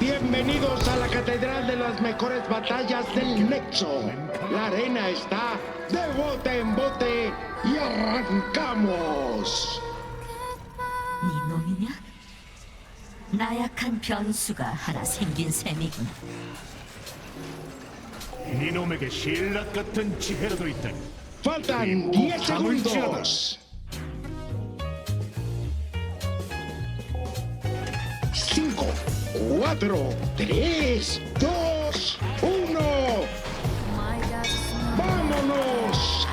Bienvenidos a la Catedral de las Mejores Batallas del Nexo. La arena está de bote en bote y arrancamos. 네 놈이냐? 나약한 변수가 하나 생긴 셈이구나. 이놈에게 신락 같은 지혜라도 있다니 Faltan 10 segundos. 4, 3, 2, 1. ¡Vámonos!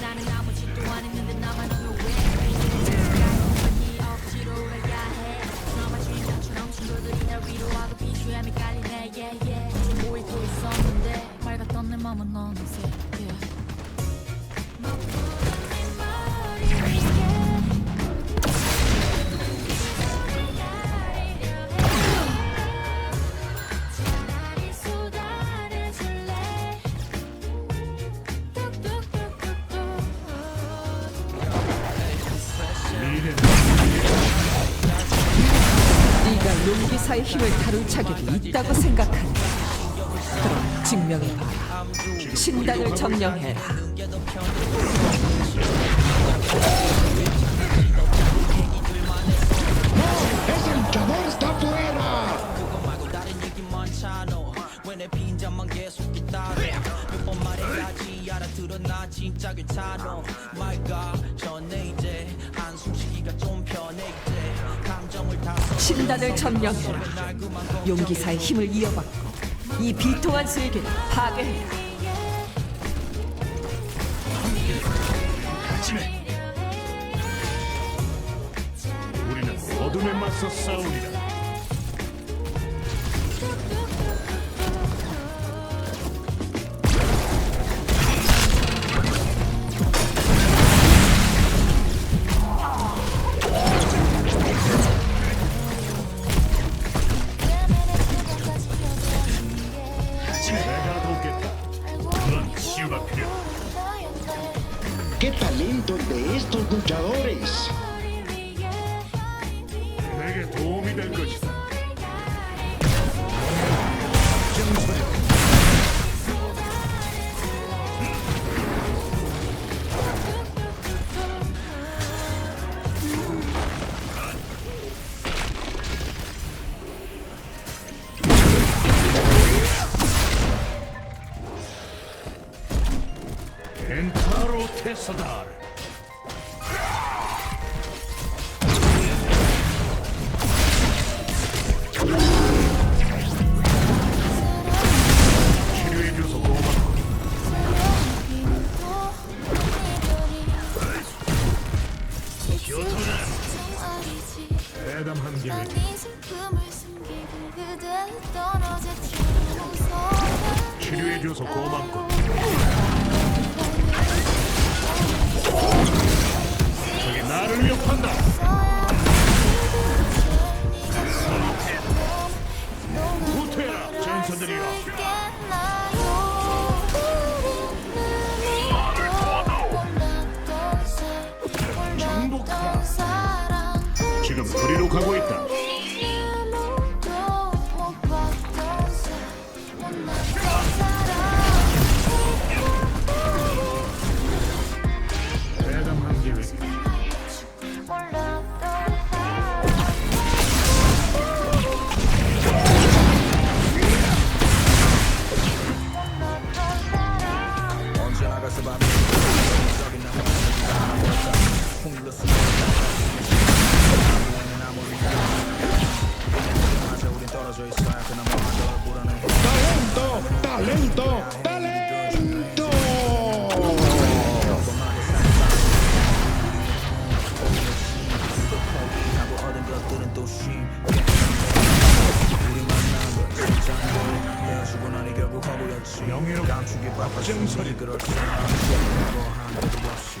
나는 쏟아내줄래 미래 네가 용기사의 힘을 다룰 자격이 있다고 그럼 증명해봐라. 신단을 점령해라. 신단을 점령해라. 용기사의 힘을 이어받고 이 비통한 세계를 파괴해라. 우리는 어둠에 맞서 싸우리라 Soldat. ¡Talento! ¡Talento! 진짜 헤어지고 나니 결국 허구였지 명예로 감추기 바빴지 정설이. 그럴 줄 알았지 뭐 하는 것도 없이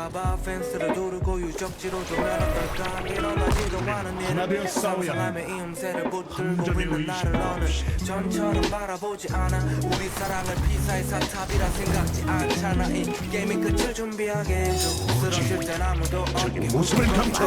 갈까봐 펜스를 두르고 유적지로 조면 어떨까 밀어나지도 않은 일을 상상하며 이 음새를 붙들고 있는 나를 너는 전처럼 바라보지 않아. 우리 사랑을 피사의 사탑이라 생각지 않잖아. 이 게임이 끝을 준비하게 해줘. 쓰러질 땐 아무도 없게 모습을 감춰.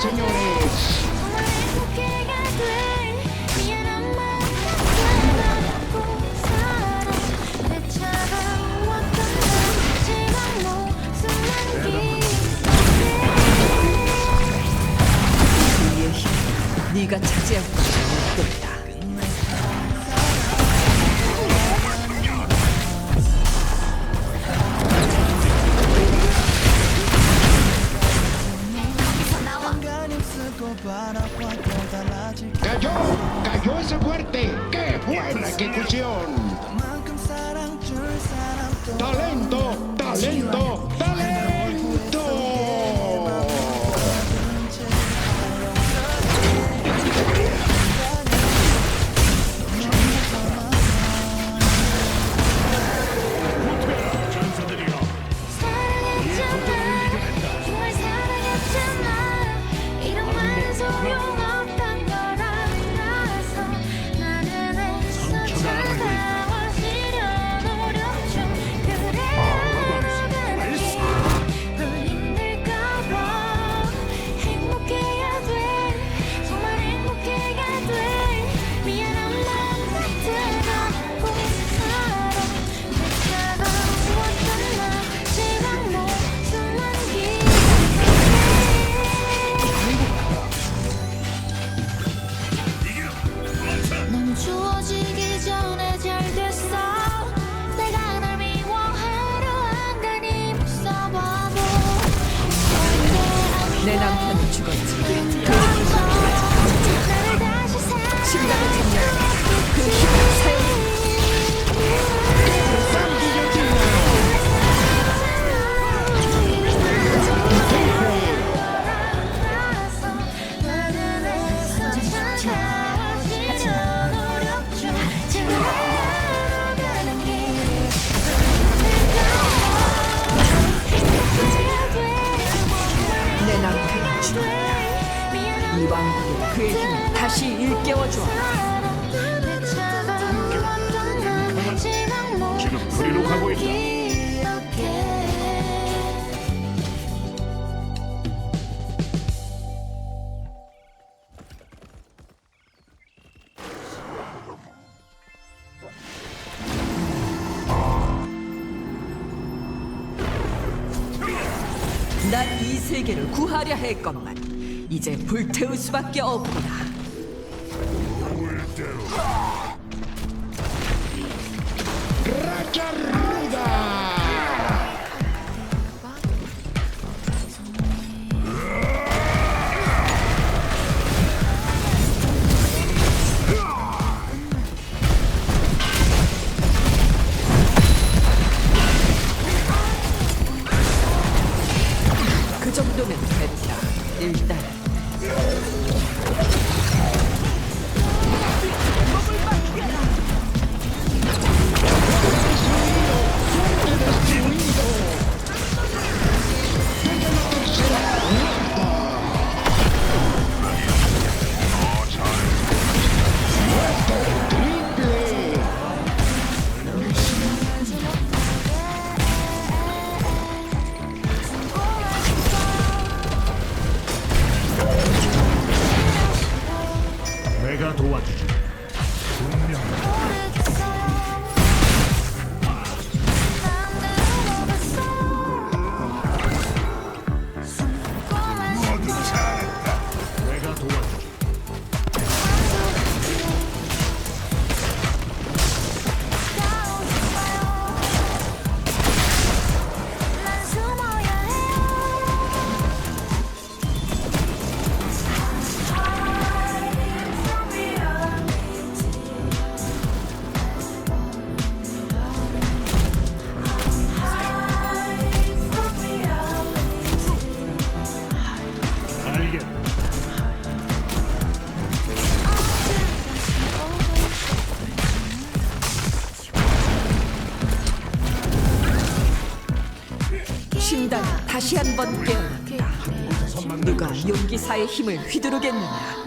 같은 경우는 talento. 다시 일깨워 줘. 지금 우리로 가고 있다. 난 이 세계를 구하려 했건만 이제 불태울 수밖에 없구나. 한번 깨어났다. 누가 용기사의 힘을 휘두르겠느냐?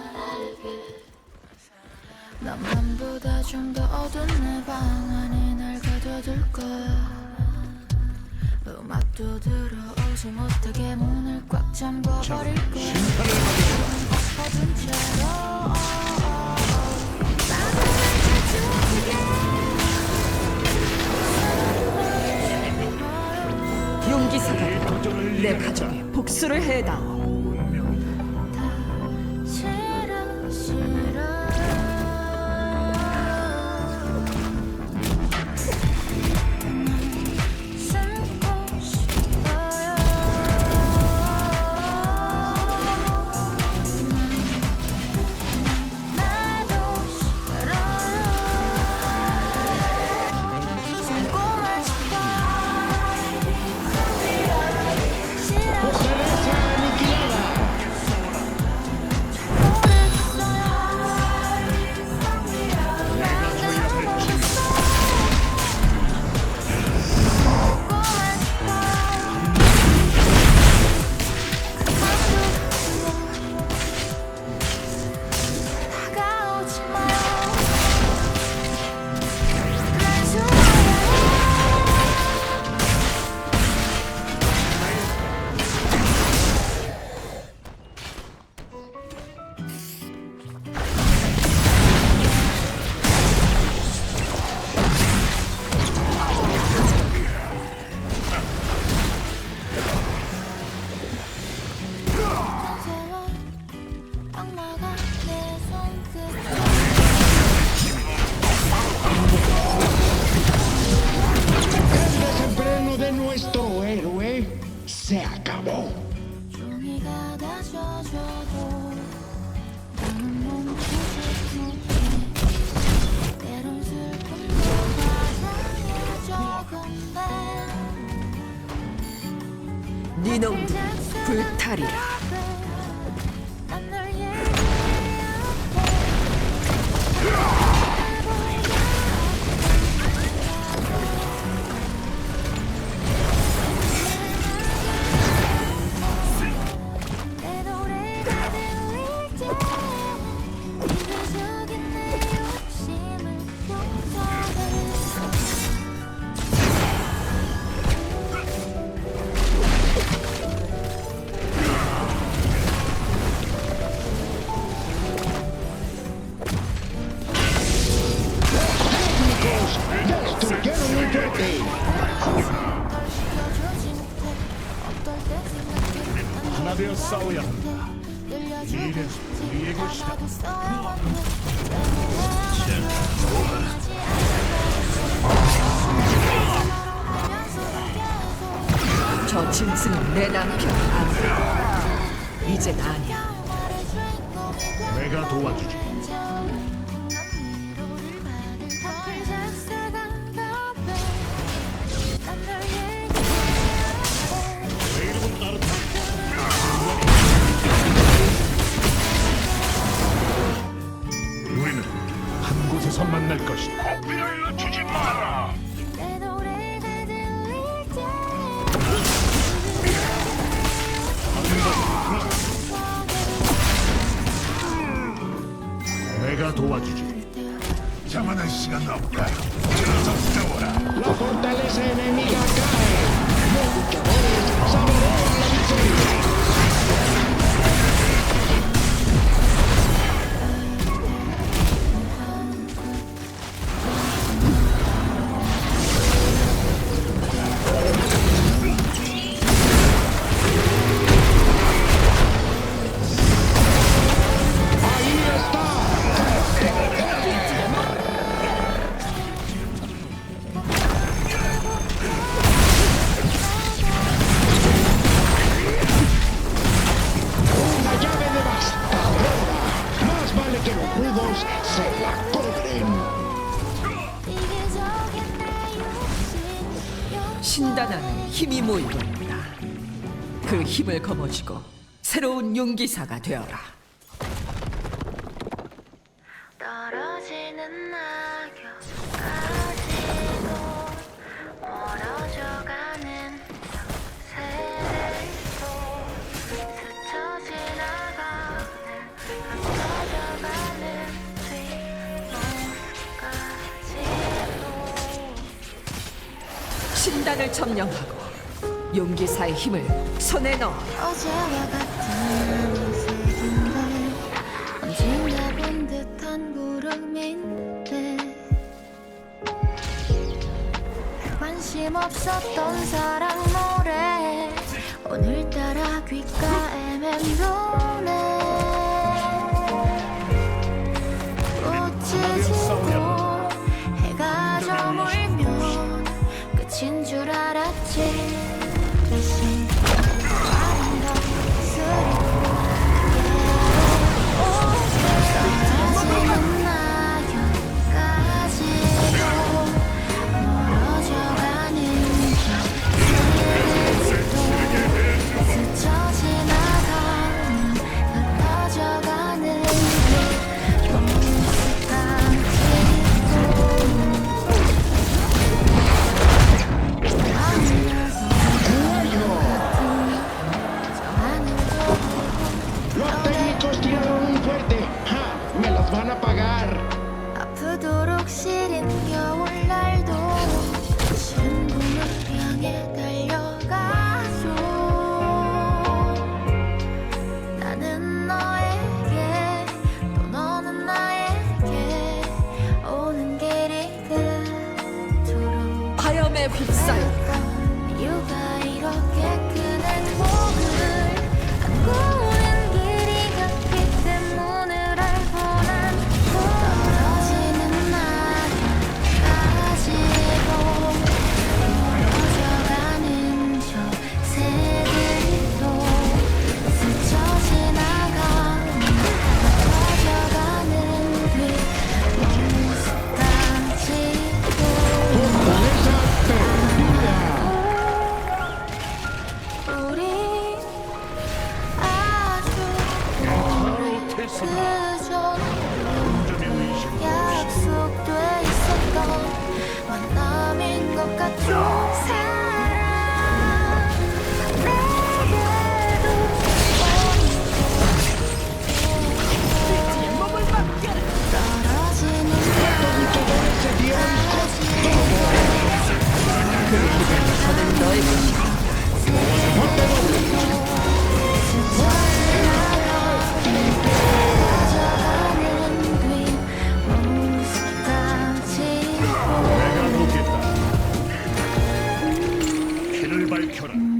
기사가 내 네, 가족의 복수를 해다. se acabó. 니놈들 불탈이라. 불탈이라. 전기사가 되어라. 떨어지는 낙엽까지도 멀어져가는 새도 스쳐 지나가는 감춰져가는 뒷모습까지도 신단을 점령하고 용기사의 힘을 손에 넣어. 어제와 같은 새인데 언젠가 본 듯한 구름인데 관심 없었던 사랑 노래 오늘따라 귓 가에 맴도, 있었나? 점이 의심으로 약속돼 있었던 만남인 것 같은 사랑 내게도 떨어지는 것 같은 너의 것이다. 밝혀라.